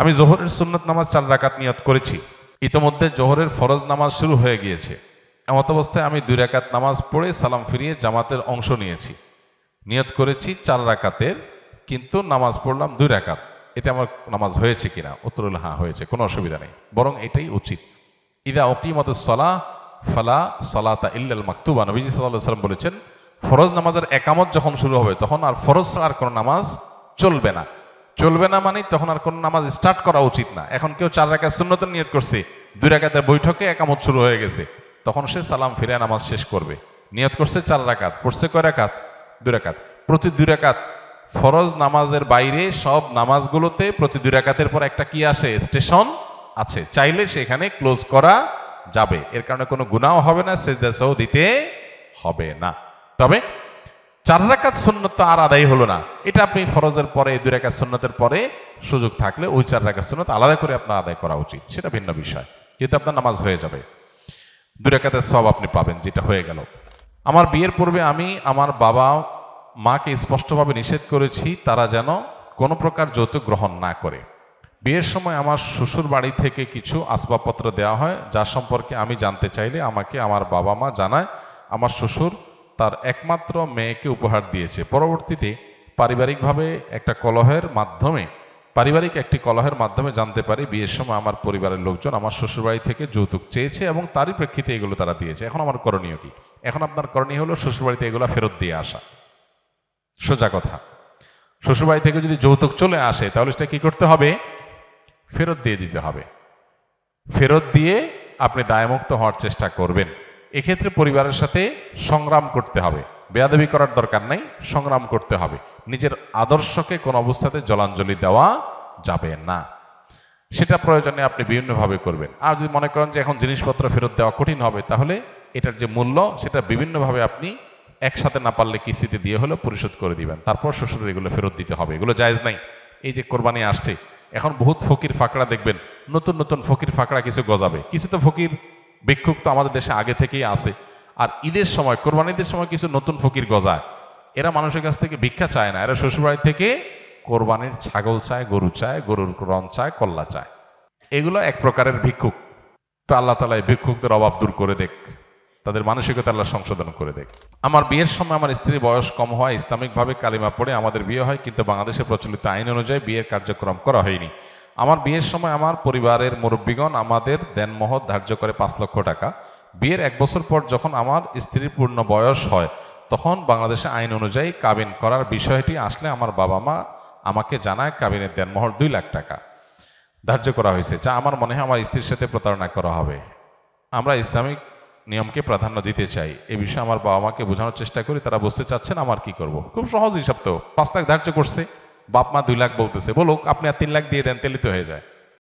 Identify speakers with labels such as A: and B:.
A: আমি জোহরের সুন্নত নামাজ চার রাকাত নিয়ত করেছি। ইতোমধ্যে জোহরের ফরজ নামাজ শুরু হয়ে গিয়েছে। এমত অবস্থায় আমি দুই রাকাত নামাজ পড়ে সালাম ফিরিয়ে জামাতের অংশ নিয়েছি। নিয়ত করেছি চার রাকাতের, কিন্তু নামাজ পড়লাম দুই রাকাত। এতে আমার নামাজ হয়েছে কিনা? উত্তর হ্যাঁ হয়েছে, কোনো অসুবিধা নেই। বরং এটাই উচিত। ইদা অকিমত সলা ফালা সলাতা ইল্লাল মাকতুবা। নবীজি সাল্লাহ সাল্লাম বলেছেন, ফরজ নামাজের একামত যখন শুরু হবে, তখন আর ফরজ আর কোনো নামাজ চলবে না। চলবে না মানে তখন আর কোনো নামাজ স্টার্ট করা উচিত না। এখন কেউ চার রাকাত সুন্নতের নিয়ত করছে, দুই রাকাতের বৈঠকে একামত শুরু হয়ে গেছে, তখন সে সালাম ফিরে নামাজ শেষ করবে। নিয়ত করছে চার রাকাত, পড়ছে কয় রাকাত? দুই রাকাত। প্রতি দুই রাকাত ফরজ নামাজের বাইরে সব নামাজগুলোতে প্রতি দুই রাকাতের পর একটা কি আসে? স্টেশন আছে। চাইলে সেখানে ক্লোজ করা যাবে। এর কারণে কোনো গুনাও হবে না, সেজদাসও দিতে হবে না। তবে চার রাকাত সুন্নত তো আর আদায় হলো না। এটা আপনি ফরজের পরে, দুই রাকাত সুন্নতের পরে সুযোগ থাকলে ওই চার রাকাত সুন্নত আলাদা করে আপনার আদায় করা উচিত। সেটা ভিন্ন বিষয়। যেহেতু আপনার নামাজ হয়ে যাবে। দুই রাকাতের সব আপনি পাবেন, যেটা হয়ে গেল। আমার বিয়ের পূর্বে আমি আমার বাবা মাকে স্পষ্টভাবে নিষেধ করেছি, তারা যেন কোনো প্রকার যৌতুক গ্রহণ না করে। বিয়ের সময় আমার শ্বশুর বাড়ি থেকে কিছু আসবাবপত্র দেওয়া হয়, যা সম্পর্কে আমি জানতে চাইলে আমাকে আমার বাবা মা জানায়, আমার শ্বশুর তার একমাত্র মেয়েকে উপহার দিয়েছে। পরবর্তীতে পারিবারিকভাবে একটা কলহের মাধ্যমে, পারিবারিক একটি কলহের মাধ্যমে জানতে পারি, বিয়ের সময় আমার পরিবারের লোকজন আমার শ্বশুরবাড়ি থেকে যৌতুক চেয়েছে এবং তারই প্রেক্ষিতে এগুলো তারা দিয়েছে। এখন আমার করণীয় কি? এখন আপনার করণীয় হলো শ্বশুরবাড়িতে এগুলো ফেরত দিয়ে আসা। সোজা কথা। শ্বশুরবাড়ি থেকে যদি যৌতুক চলে আসে, তাহলে সেটা কি করতে হবে? ফেরত দিয়ে দিতে হবে। ফেরত দিয়ে আপনি দায়মুক্ত হওয়ার চেষ্টা করবেন। এক্ষেত্রে পরিবারের সাথে সংগ্রাম করতে হবে। বেয়াদবি করার দরকার নাই, সংগ্রাম করতে হবে। নিজের আদর্শকে কোন অবস্থাতে জলাঞ্জলি দেওয়া যাবে না। সেটা প্রয়োজনে আপনি বিভিন্নভাবে করবেন। আর যদি মনে করেন যে এখন জিনিসপত্র ফেরত দেওয়া কঠিন হবে, তাহলে এটার যে মূল্য, সেটা বিভিন্নভাবে আপনি একসাথে না পারলে কিস্তিতে দিয়ে হলেও পরিশোধ করে দিবেন। তারপর শ্বশুরের এগুলো ফেরত দিতে হবে। এগুলো জায়েজ নাই। এই যে কোরবানি আসছে, এখন বহুত ফকির ফাঁকড়া দেখবেন, নতুন নতুন ফকির ফাঁকড়া কিছু গজাবে। কিছু তো ফকির ভিক্ষুক তো আমাদের দেশে আগে থেকেই আছে। আর ঈদের সময়, কোরবানিদের সময় কিছু নতুন ফকির গজায়। এরা মানুষের কাছ থেকে ভিক্ষা চায় না, এরা শ্বশুরবাড়ি থেকে কোরবানির ছাগল চায়, গরু চায়, গরুর রন চায়, কল্লা চায়। এগুলো এক প্রকারের ভিক্ষুক। তো আল্লাহ তালা ভিক্ষুকদের অভাব দূর করে দেখ। তাদের মানসিকতা আল্লাহ সংশোধন করে দেখ। আমার বিয়ের সময় আমার স্ত্রীর বয়স কম হয় ইসলামিকভাবে কালিমা পড়ে আমাদের বিয়ে হয়, কিন্তু বাংলাদেশে প্রচলিত আইন অনুযায়ী বিয়ের কার্যক্রম করা হয়নি। আমার বিয়ের সময় আমার পরিবারের মুরব্বীগণ আমাদের দেনমহৎ ধার্য করে পাঁচ লক্ষ টাকা। বিয়ের এক বছর পর যখন আমার স্ত্রীর পূর্ণ বয়স হয়, তখন বাংলাদেশে আইন অনুযায়ী কাবিন করার বিষয়টি আসলে আমার বাবা মা আমাকে জানায় কাবিনের দেনমহর দুই লাখ টাকা ধার্য করা হয়েছে, যা আমার মনে হয় আমার স্ত্রীর সাথে প্রতারণা করা হবে। আমরা ইসলামিক নিয়মকে প্রাধান্য দিতে চাই। এ বিষয়ে আমার বাবা মাকে বোঝানোর চেষ্টা করি, তারা বুঝতে চাচ্ছেন আমার কি করব। খুব সহজ হিসাব তো, পাঁচ লাখ ধার্য করছে। বাপ মা দুই লাখ বলতেছে বলুক, আপনি আর তিন লাখ দিয়ে দেন তেলিত হয়ে যায়।